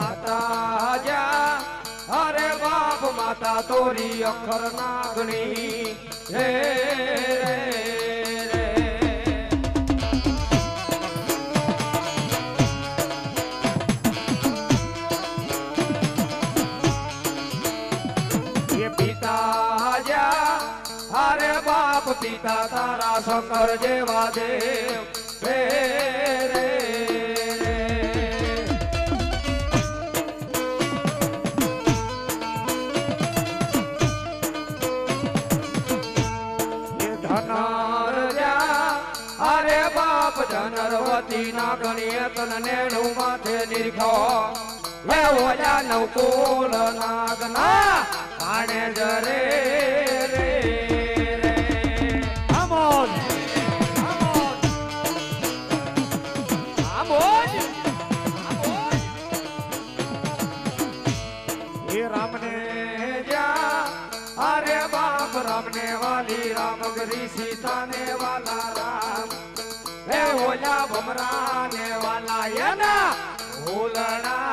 માતા અરે બાપ માતા તોરી અખર નાગણી રે પિતા તારા શંકર જેવા દેવ. અરે બાપ ધનરવતી ના ગણીએ તન નેણું માથે નિરખો હે ઓલા નવકુલ નાગના. પાણે જરે રામને વાલી રામ ગરી સીતા ને વાલા રામ. હે ઓલા ભમરા ને વાલા એના ભૂલણા